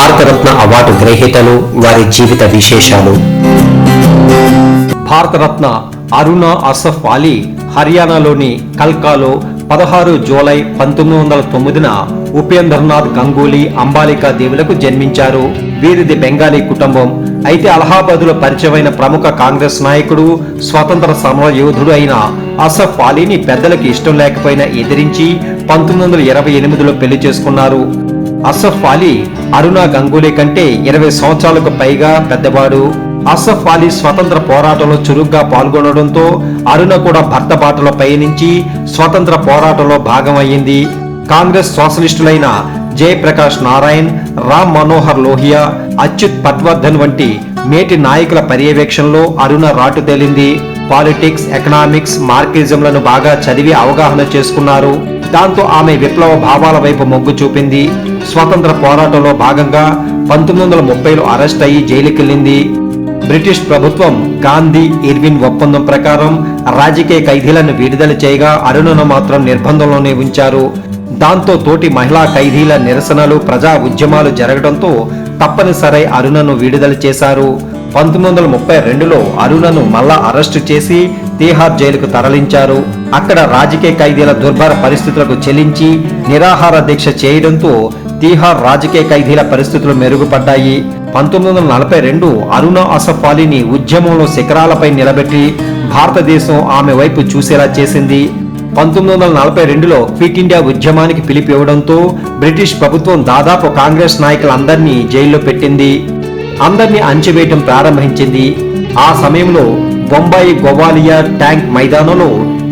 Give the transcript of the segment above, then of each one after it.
Bharat Ratna award గ్రహీతలు వారి జీవిత విశేషాలు. భారతరత్న అరుణ అసఫ్ అలీ హర్యానాలోని కల్కాలో పదహారు జూలై పంతొమ్మిది వందల తొమ్మిదిన ఉపేంద్రనాథ్ గంగూలీ అంబాలికా దేవులకు జన్మించారు. వీరిది బెంగాలీ కుటుంబం. అయితే అలహాబాద్లో పరిచయమైన ప్రముఖ కాంగ్రెస్ నాయకుడు స్వతంత్ర సమర యోధుడు అయిన అసఫ్ అలీని పెద్దలకు ఇష్టం లేకపోయినా ఎదిరించి పంతొమ్మిది వందల ఇరవై ఎనిమిదిలో పెళ్ళి చేసుకున్నారు. అసఫ్ అలీ అరుణ గంగూలీ కంటే ఇరవై సంవత్సరాలకు పైగా పెద్దవాడు. అసఫ్ అలీ స్వతంత్ర పోరాటంలో చురుగ్గా పాల్గొనడంతో అరుణ కూడా భర్త బాటలో పయనించి స్వతంత్ర పోరాటంలో భాగమయ్యింది కాంగ్రెస్ సోషలిస్టులైన జయప్రకాష్ నారాయణ్ రామ్ మనోహర్ లోహియా అచ్యుత్ పట్వర్ధన్ వంటి మేటి నాయకుల పర్యవేక్షణలో అరుణ రాటు తేలింది. పాలిటిక్స్ ఎకనామిక్స్ మార్కిజంలను బాగా చదివి అవగాహన చేసుకున్నారు. దాంతో ఆమె విప్లవ భావాల వైపు మొగ్గు చూపింది. స్వతంత్ర పోరాటంలో భాగంగా పంతొమ్మిది వందల ముప్పైలో అరెస్ట్ అయ్యి జైలుకెళ్ళింది. బ్రిటిష్ ప్రభుత్వం గాంధీ ఇర్విన్ ఒప్పందం ప్రకారం రాజకీయ ఖైదీలను విడుదల చేయగా అరుణను మాత్రం నిర్బంధంలోనే ఉంచారు. దాంతో తోటి మహిళా ఖైదీల నిరసనలు ప్రజా ఉద్యమాలు జరగడంతో తప్పనిసరి అరుణను విడుదల చేశారు. పంతొమ్మిది వందల ముప్పై రెండులో అరుణను మళ్ళా అరెస్టు చేసి తీహార్ జైలుకు తరలించారు. అక్కడ రాజకీయ ఖైదీల దుర్భర పరిస్థితులకు చెల్లించి నిరాహార దీక్ష చేయడంతో తీహార్ రాజకీయ ఖైదీల పరిస్థితులు మెరుగుపడ్డాయి. పంతొమ్మిది వందల నలభై రెండు అరుణ అసఫ్ అలీని ఉద్యమంలో శిఖరాలపై నిలబెట్టి భారతదేశం ఆమె వైపు చూసేలా చేసింది. పంతొమ్మిది వందల నలభై రెండులో క్విట్ ఇండియా ఉద్యమానికి పిలిపివ్వడంతో బ్రిటిష్ ప్రభుత్వం దాదాపు కాంగ్రెస్ నాయకులందరినీ జైల్లో పెట్టింది. అందరినీ అంచివేయటం ప్రారంభించింది. ఆ సమయంలో బొంబాయి గోవాలియర్ ట్యాంక్ మైదానంలో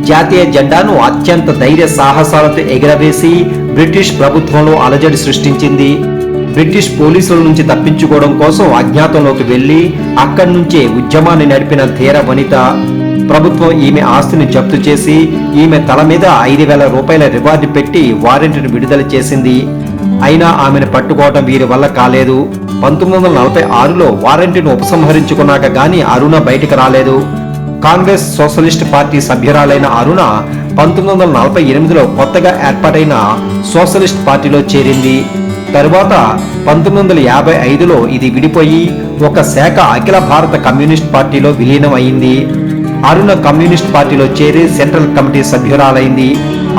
జాతీయ జెండాను అత్యంత ధైర్య సాహసాలతో ఎగరవేసి బ్రిటిష్ ప్రభుత్వంలో అలజడి సృష్టించింది. బ్రిటిష్ పోలీసుల నుంచి తప్పించుకోవడం కోసం అజ్ఞాతంలోకి వెళ్ళి అక్కడి నుంచే ఉద్యమాన్ని నడిపిన ధీర వనిత. ప్రభుత్వం ఈమె ఆస్తిని జప్తు చేసి ఈమె తల మీద ఐదు వేల రూపాయల రివార్డు పెట్టి వారెంట్ను విడుదల చేసింది. అయినా ఆమెను పట్టుకోవటం వీరి వల్ల కాలేదు. పంతొమ్మిది వందల నలభై ఆరులో వారెంట్ను ఉపసంహరించుకున్నాక గాని అరుణ బయటికి రాలేదు. కాంగ్రెస్ సోషలిస్ట్ పార్టీ సభ్యురాలైన అరుణ పంతొమ్మిది వందల నలభై ఎనిమిదిలో కొత్తగా ఏర్పాటైన సోషలిస్ట్ పార్టీలో చేరింది. తరువాత పంతొమ్మిది వందల యాభై ఐదులో ఇది విడిపోయి ఒక శాఖ అఖిల భారత కమ్యూనిస్ట్ పార్టీలో విలీనం అయింది అరుణ కమ్యూనిస్ట్ పార్టీలో చేరి సెంట్రల్ కమిటీ సభ్యురాలైంది.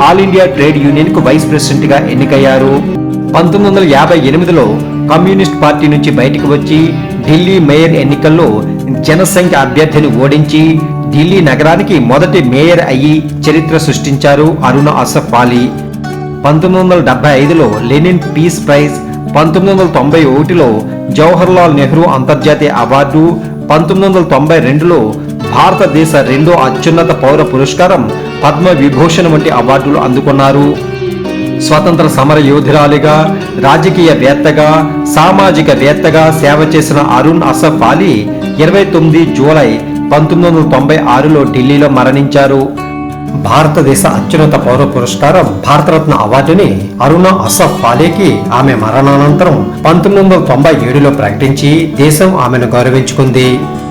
ఆల్ ఇండియా ట్రేడ్ యూనియన్కు వైస్ ప్రెసిడెంట్గా ఎన్నికయ్యారు. పంతొమ్మిది వందల యాభై ఎనిమిదిలో కమ్యూనిస్ట్ పార్టీ నుంచి బయటకు వచ్చి ఢిల్లీ మేయర్ ఎన్నికల్లో జనసంఖ్య అభ్యర్థిని ఓడించి ఢిల్లీ నగరానికి మొదటి మేయర్ అయ్యి చరిత్ర సృష్టించారు అరుణ అసఫ్ అలీ. పంతొమ్మిది వందల డెబ్బై ఐదులో లెనిన్ పీస్ ప్రైజ్ పంతొమ్మిది వందల తొంభై ఒకటిలో జవహర్లాల్ నెహ్రూ అంతర్జాతీయ అవార్డు పంతొమ్మిది వందల తొంభై రెండులో భారతదేశ రెండో అత్యున్నత పౌర పురస్కారం పద్మ విభూషణ్ వంటి అవార్డులు అందుకున్నారు. స్వతంత్ర సమర యోధురాలిగా రాజకీయవేత్తగా సామాజిక వేత్తగా సేవ చేసిన అరుణ్ అసఫ్ అలీ ఇరవై తొమ్మిది జూలై పంతొమ్మిది వందల తొంభై ఆరులో ఢిల్లీలో మరణించారు. భారతదేశ అత్యున్నత పౌర పురస్కారం భారతరత్న అవార్డుని అరుణ అసఫ్ అలీకి ఆమె మరణానంతరం పంతొమ్మిది వందల తొంభై ఏడులో ప్రకటించి దేశం ఆమెను గౌరవించుకుంది.